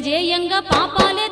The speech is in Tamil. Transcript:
ஜெயங்க பாப்பாலே